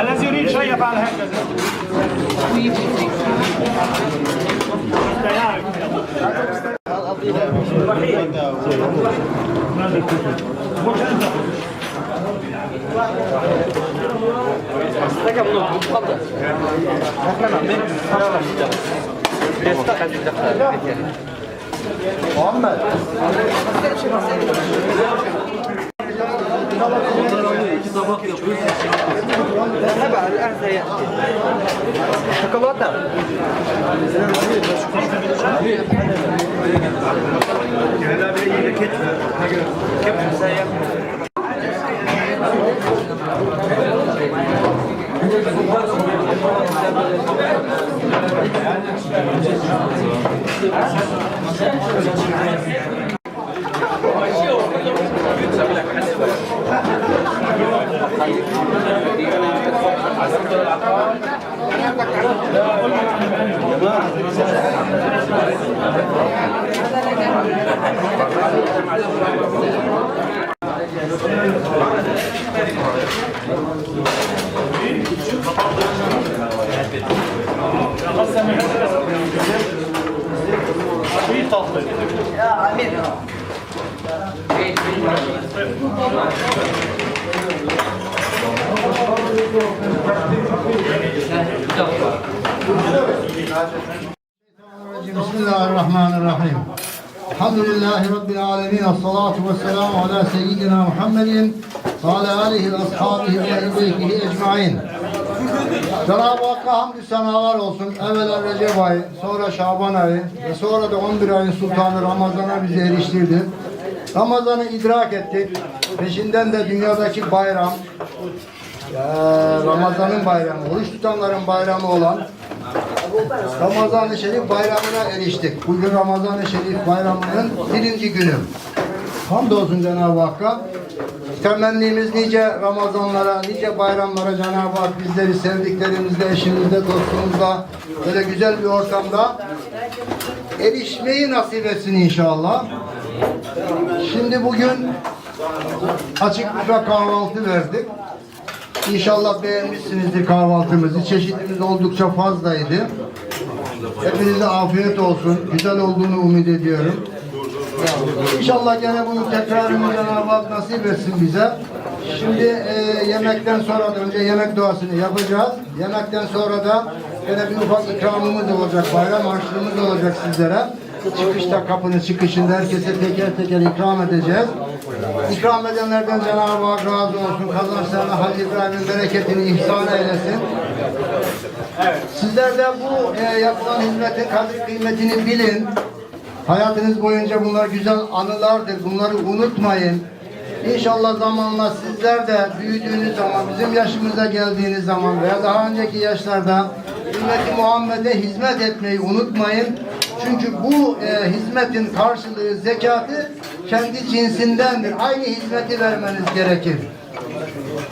الذي يريد شيء يفعل هكذا تابع الآن سيأتي شوكولاتة Amin. Bismillahirrahmanirrahim. Elhamdülillahi Rabbil alemin. Esselatu vesselamu ala seyyidina Muhammedin ve ala alihi ve ashabihi ve ehlibeytihi ecmain. Cenab-ı Hakk'a hamdü senalar olsun. Evvela Recep ayı, sonra Şaban ayı ve sonra da 11 ayın sultanı Ramazan'a bizi eriştirdi. Ramazan'ı idrak ettik. Peşinden de dünyadaki bayram, eee, Ramazan'ın bayramı, oruç tutanların bayramı olan Ramazan-ı Şerif bayramına eriştik. Bugün Ramazan-ı Şerif bayramının birinci günü. Hamdolsun Cenab-ı Hakk'a. Temennimiz nice Ramazanlara, nice bayramlara Cenab-ı Hak bizleri sevdiklerimizle, eşimizle, dostumuzla böyle güzel bir ortamda erişmeyi nasip etsin inşallah. Şimdi bugün açık büfe kahvaltı verdik. İnşallah beğenmişsinizdir kahvaltımızı. Çeşitimiz oldukça fazlaydı. Hepinize afiyet olsun. Güzel olduğunu umut ediyorum. İnşallah gene bunun tekrarını Cenab-ı nasip etsin bize. Şimdi e, yemekten sonra da önce yemek duasını yapacağız. Yemekten sonra da gene bir ufak ikramımız olacak. Bayram harçlığımız olacak sizlere. Çıkışta kapının çıkışında herkese teker teker ikram edeceğiz. İkram edenlerden Cenab-ı Hak razı olsun. Kazançlarına Halil İbrahim'in bereketini ihsan eylesin. Sizler de bu e, yapılan hizmetin kadir kıymetini bilin. Hayatınız boyunca bunlar güzel anılardır. Bunları unutmayın. İnşallah zamanla sizler de büyüdüğünüz zaman, bizim yaşımıza geldiğiniz zaman veya daha önceki yaşlarda ümmeti Muhammed'e hizmet etmeyi unutmayın. Çünkü bu e, hizmetin karşılığı zekatı kendi cinsindendir. Aynı hizmeti vermeniz gerekir.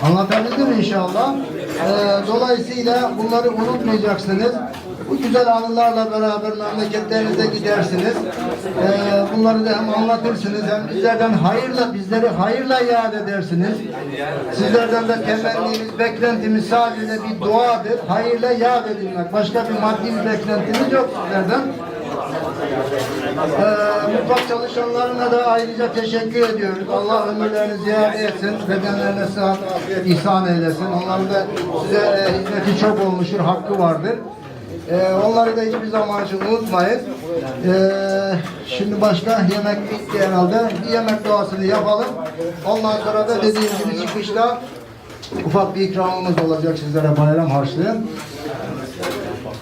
Anlatabildim inşallah. Ee, dolayısıyla bunları unutmayacaksınız. Bu güzel anılarla beraber memleketlerinize gidersiniz. Ee, bunları da hem anlatırsınız hem bizlerden hayırla bizleri hayırla yad edersiniz. Sizlerden de temennimiz, beklentimiz sadece bir duadır. Hayırla yad edilmek. Başka bir maddi bir beklentimiz yok sizlerden. Ee, mutfak çalışanlarına da ayrıca teşekkür ediyoruz. Allah ömürlerini ziyade etsin, bedenlerine sıhhat, afiyet ihsan eylesin. Onların da size e, hizmeti çok olmuştur, hakkı vardır. Ee, onları da hiçbir zaman için unutmayın. Ee, şimdi başka yemek bitti herhalde. Bir yemek duasını yapalım. Ondan sonra da dediğim gibi çıkışta ufak bir ikramımız olacak sizlere bayram harçlığı.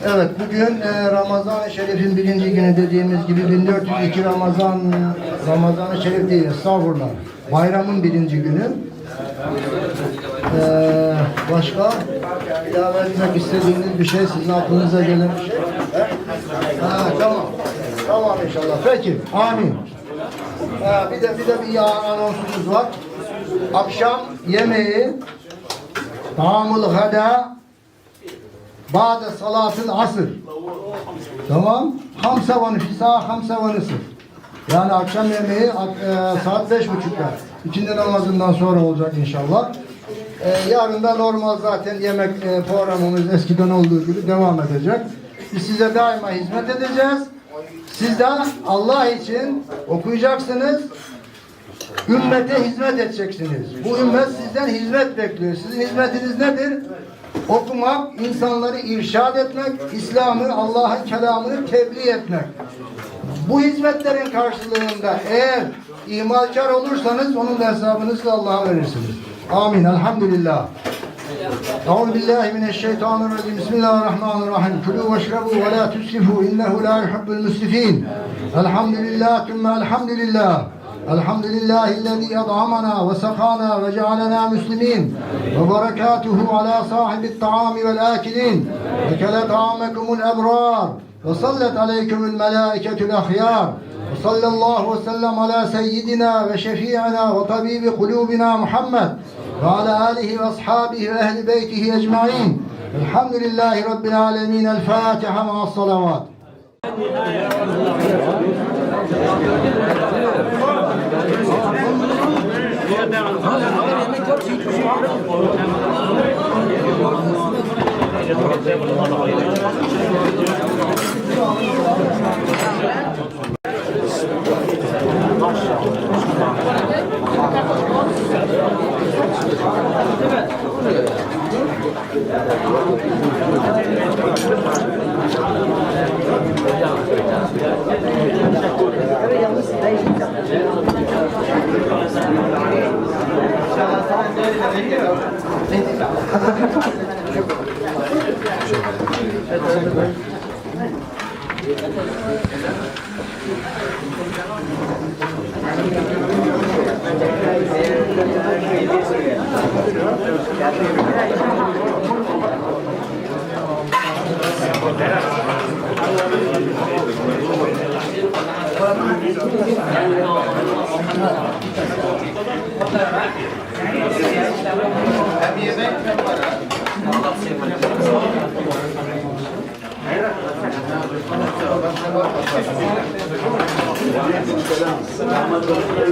Evet, bugün e, Ramazan-ı Şerif'in birinci günü dediğimiz gibi 1402 Ramazan Ramazan-ı Şerif değil, estağfurullah. Bayramın birinci günü. Ee, başka ilave etmek istediğiniz bir şey, sizin aklınıza gelen bir şey. Ha, tamam. Tamam inşallah. Peki, amin. Ha, bir de bir de bir anonsumuz var. Akşam yemeği Tamamul Gada Ba'de salatın asır. Tamam. Hamsa ve fisa hamsa ve. Yani akşam yemeği e, saat beş buçukta. İkindi namazından sonra olacak inşallah. E, yarın da normal zaten yemek e, programımız eskiden olduğu gibi devam edecek. Biz size daima hizmet edeceğiz. Siz de Allah için okuyacaksınız. Ümmete hizmet edeceksiniz. Bu ümmet sizden hizmet bekliyor. Sizin hizmetiniz nedir? Okumak, insanları irşad etmek, İslam'ı, Allah'ın kelamını tebliğ etmek. Bu hizmetlerin karşılığında eğer imalkar olursanız onun da hesabınızı Allah'a verirsiniz. Amin. Elhamdülillah. Euzu billahi mineşşeytanirracim. Bismillahirrahmanirrahim. Kulu veşrebu ve la tusrifu innehu la yuhibbul musrifin. Elhamdülillah. Tümme elhamdülillah. الحمد لله الذي أطعمنا وسقانا وجعلنا مسلمين وبركاته على صاحب الطعام والآكلين. أكل طعامكم الأبرار وصلت عليكم الملائكة الأخيار. وصلى الله وسلم على سيدنا وشفيعنا وطبيب قلوبنا محمد وعلى آله وأصحابه وأهل بيته أجمعين. الحمد لله رب العالمين. الفاتحة مع الصلوات. Tamam. Olmayan var mı başka? cuatro.